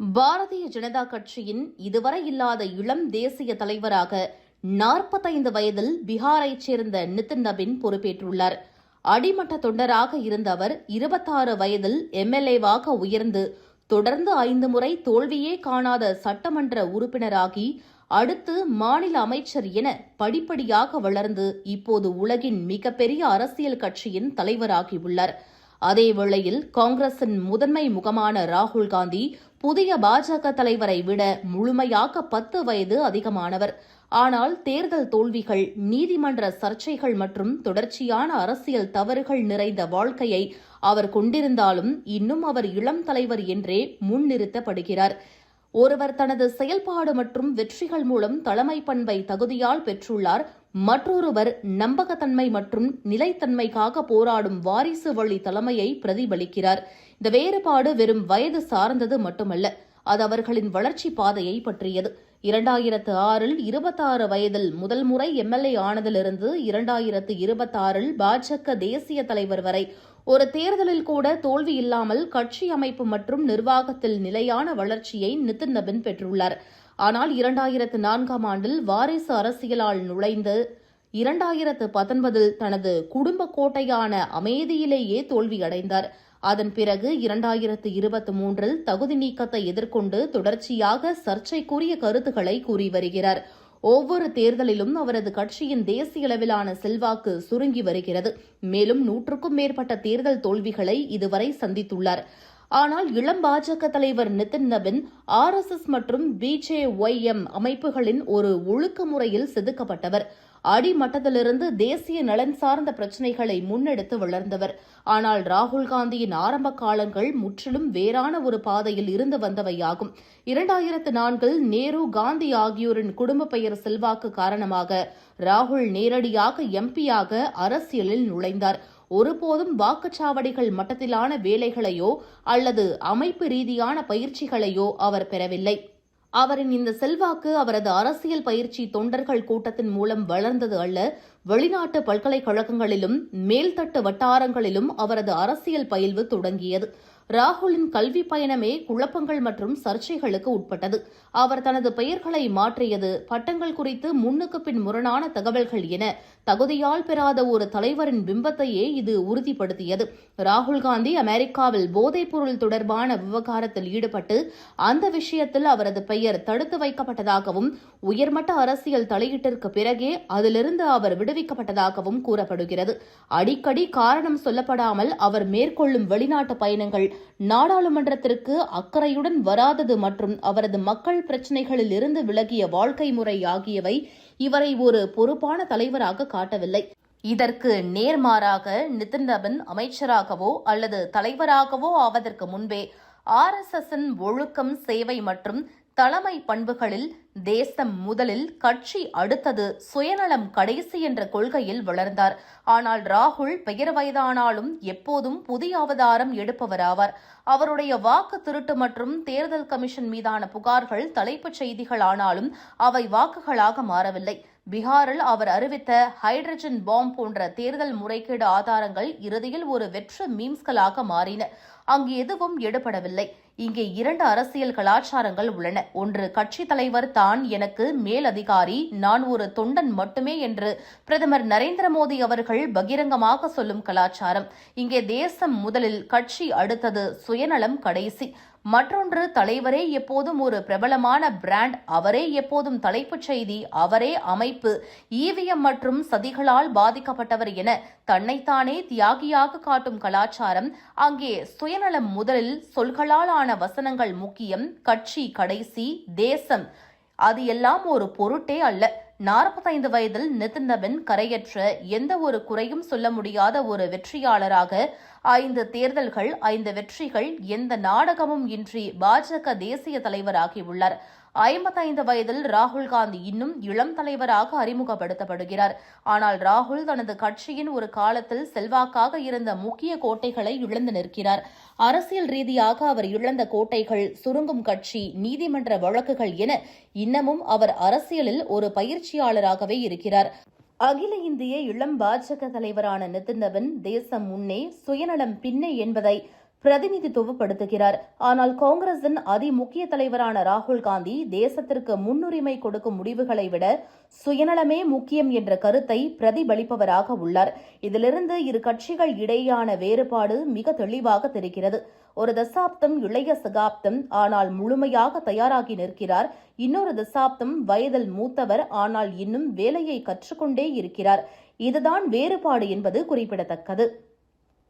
பாரதிய ஜனதா கட்சியின் இதுவரை இல்லாத இளம் தேசிய தலைவராக நாற்பத்தைந்து வயதில் பீகாரைச் சேர்ந்த நிதின் நபின் பொறுப்பேற்றுள்ளார். அடிமட்ட தொண்டராக இருந்த அவர் இருபத்தாறு வயதில் எம்எல்ஏவாக உயர்ந்து தொடர்ந்து ஐந்து முறை தோல்வியே காணாத சட்டமன்ற உறுப்பினராகி அடுத்து மாநில அமைச்சர் என படிப்படியாக வளர்ந்து இப்போது உலகின் மிகப்பெரிய அரசியல் கட்சியின் தலைவராகியுள்ளார். அதேவேளையில் காங்கிரசின் முதன்மை முகமான ராகுல் காந்தி புதிய பாஜக தலைவரை விட முழுமையாக பத்து வயது அதிகமானவர். ஆனால் தேர்தல் தோல்விகள் நீதிமன்ற சர்ச்சைகள் மற்றும் தொடர்ச்சியான அரசியல் தவறுகள் நிறைந்த வாழ்க்கையை அவர் கொண்டிருந்தாலும் இன்னும் அவர் இளம் தலைவர் என்றே முன்னிறுத்தப்படுகிறார். ஒருவர் தனது செயல்பாடு மற்றும் வெற்றிகள் மூலம் தலைமை பண்பை தகுதியால் பெற்றுள்ளார். மற்றொருவர் நம்பகத்தன்மை மற்றும் நிலைத்தன்மைக்காக போராடும் வாரிசு வழி தலைமையை பிரதிபலிக்கிறார். இந்த வேறுபாடு வெறும் வயது சார்ந்தது மட்டுமல்ல அது அவர்களின் வளர்ச்சி பாதையை பற்றியது. இரண்டாயிரத்து ஆறில் இருபத்தாறு வயதில் முதல் முறை எம்எல்ஏ ஆனதிலிருந்து இரண்டாயிரத்து இருபத்தாறில் பாஜக தேசிய தலைவர் வரை. ஒரு தேர்தலில் கூட தோல்வி இல்லாமல் கட்சி அமைப்பு மற்றும் நிர்வாகத்தில் நிலையான வளர்ச்சியை நிதின் நபின் பெற்றுள்ளார். ஆனால் இரண்டாயிரத்து நான்காம் ஆண்டில் வாரிசு அரசியலால் நுழைந்து இரண்டாயிரத்து பத்தொன்பதில் தனது குடும்ப கோட்டையான அமேதியிலேயே தோல்வியடைந்தார். அதன் பிறகு இரண்டாயிரத்து இருபத்தி மூன்றில் தகுதி நீக்கத்தை எதிர்கொண்டு தொடர்ச்சியாக சர்ச்சைக்குரிய கருத்துக்களை கூறி வருகிறார். ஒவ்வொரு தேர்தலிலும் அவரது கட்சியின் தேசிய அளவிலான செல்வாக்கு சுருங்கி வருகிறது. மேலும் நூற்றுக்கும் மேற்பட்ட தேர்தல் தோல்விகளை இதுவரை சந்தித்துள்ளார். ஆனால் இளம் பாஜக தலைவர் Nitin Nabin R S S மற்றும் பிஜேஒய்எம் அமைப்புகளின் ஒரு ஒழுக்க முறையில் செதுக்கப்பட்டவர். அடிமட்டத்திலிருந்து தேசிய நலன் சார்ந்த பிரச்சினைகளை முன்னெடுத்து வளர்ந்தவர். ஆனால் ராகுல் காந்தியின் ஆரம்ப காலங்கள் முற்றிலும் வேறான ஒரு பாதையில் இருந்து வந்தவையாகும். இரண்டாயிரத்து நான்கில் நேரு காந்தி ஆகியோரின் குடும்ப பெயர் செல்வாக்கு காரணமாக ராகுல் நேரடியாக எம்பியாக அரசியலில் நுழைந்தார். ஒருபோதும் வாக்குச்சாவடிகள் மட்டத்திலான வேலைகளையோ அல்லது அமைப்பு ரீதியான பயிற்சிகளையோ அவர் பெறவில்லை. அவரின் இந்த செல்வாக்கு அவரது அரசியல் பயிற்சி தொண்டர்கள் கூட்டத்தின் மூலம் வளர்ந்தது அல்ல. வெளிநாட்டு பல்கலைக்கழகங்களிலும் மேல்தட்டு வட்டாரங்களிலும் அவரது அரசியல் பயில்வு தொடங்கியது. ராகுலின் கல்வி பயணமே குழப்பங்கள் மற்றும் சர்ச்சைகளுக்கு உட்பட்டது. அவர் தனது பெயர்களை மாற்றியது. பட்டங்கள் குறித்து முன்னுக்கு பின் முரணான தகவல்கள் என தகுதியால் பெறாத ஒரு தலைவரின் பிம்பத்தையே இது உறுதிப்படுத்தியது. ராகுல் காந்தி அமெரிக்காவில் போதைப்பொருள் தொடர்பான விவகாரத்தில் ஈடுபட்டு அந்த விஷயத்தில் அவரது பெயர் தடுத்து வைக்கப்பட்டதாகவும் உயர்மட்ட அரசியல் தலையீட்டிற்கு பிறகே அதிலிருந்து அவர் விடுவிக்கப்பட்டதாகவும் கூறப்படுகிறது. அடிக்கடி காரணம் சொல்லப்படாமல் அவர் மேற்கொள்ளும் வெளிநாட்டு பயணங்கள் நாடாளுமன்றத்திற்கு அக்கறையுடன் வராதது மற்றும் அவரது மக்கள் பிரச்சினைகளில் இருந்து விலகிய வாழ்க்கை முறை ஆகியவை இவரை ஒரு பொறுப்பான தலைவராக காட்டவில்லை. இதற்கு நேர்மாறாக நிதின் நபின் அமைச்சராகவோ அல்லது தலைவராகவோ ஆவதற்கு முன்பே ஆர் எஸ் எஸின் ஒழுக்கம் சேவை மற்றும் தலைமை பண்புகளில் தேசம் முதலில் கட்சி அடுத்தது சுயநலம் கடைசி என்ற கொள்கையில் வளர்ந்தார். ஆனால் ராகுல் பெயர் வயதானாலும் எப்போதும் புதிய அவதாரம் எடுப்பவராவார் அவருடைய வாக்கு திருட்டு மற்றும் தேர்தல் கமிஷன் மீதான புகார்கள் தலைப்புச் செய்திகளானாலும் அவை வாக்குகளாக மாறவில்லை. பீகாரில் அவர் அறிவித்த ஹைட்ரஜன் பாம் போன்ற தேர்தல் முறைகேடு ஆதாரங்கள் இறுதியில் ஒரு வெற்று மீம்ஸ்களாக மாறின. அங்கு எதுவும் எடுபடவில்லை. இங்கே இரண்டு அரசியல் கலாச்சாரங்கள் உள்ளன. ஒன்று கட்சி தலைவர் தான் எனக்கு மேல் அதிகாரி நான் ஒரு தொண்டன் மட்டுமே என்று பிரதமர் நரேந்திர மோடி அவர்கள் பகிரங்கமாக சொல்லும் கலாச்சாரம். இங்கே தேசம் முதலில் கட்சி அடுத்தது சுயநலம் கடைசி. மற்றொன்று தலைவரே எப்போதும் ஒரு பிரபலமான பிராண்ட் அவரே எப்போதும் தலைப்புச் செய்தி அவரே அமைப்பு ஈவிஎம் மற்றும் சதிகளால் பாதிக்கப்பட்டவர் என தன்னைத்தானே தியாகியாக காட்டும் கலாச்சாரம் அங்கே சுயநலம் முதலில் சொல்களால் ஆன வசனங்கள் முக்கியம் கட்சி கடைசி தேசம் அது எல்லாம் ஒரு பொருட்டே அல்ல. நாற்பத்தைந்து வயதில் நிதின் நபின் கரையற்ற எந்த ஒரு குறையும் சொல்ல முடியாத ஒரு வெற்றியாளராக ஐந்து தேர்தல்கள் ஐந்து வெற்றிகள் எந்த நாடகமும் இன்றி பாஜக தேசிய தலைவராகியுள்ளார். ஐம்பத்தைந்து வயதில் ராகுல் காந்தி இன்னும் இளம் தலைவராக அறிமுகப்படுத்தப்படுகிறார். ஆனால் ராகுல் தனது கட்சியின் ஒரு காலத்தில் செல்வாக்காக இருந்த முக்கிய கோட்டைகளை இழந்து நிற்கிறார். அரசியல் ரீதியாக அவர் இழந்த கோட்டைகள் சுருங்கும் கட்சி நீதிமன்ற வழக்குகள் என இன்னமும் அவர் அரசியலில் ஒரு பயிற்சியாளராகவே இருக்கிறார். அகில இந்திய இளம் பாஜக தலைவரான நிதின் தேசம் முன்னே சுயநலம் பின்னே என்பதை பிரதிநிதித்துவப்படுத்துகிறார். ஆனால் காங்கிரசின் அதிமுக்கிய தலைவரான ராகுல் காந்தி தேசத்திற்கு முன்னுரிமை கொடுக்கும் முடிவுகளை விட சுயநலமே முக்கியம் என்ற கருத்தை பிரதிபலிப்பவராக உள்ளார். இதிலிருந்து இரு கட்சிகள் இடையேயான வேறுபாடு மிக தெளிவாக தெரிகிறது. ஒரு தசாப்தம் இளைய சகாப்தம் ஆனால் முழுமையாக தயாராகி நிற்கிறார். இன்னொரு தசாப்தம் வயதில் மூத்தவர் ஆனால் இன்னும் வேலையை கற்றுக்கொண்டே இருக்கிறார். இதுதான் வேறுபாடு என்பது குறிப்பிடத்தக்கது.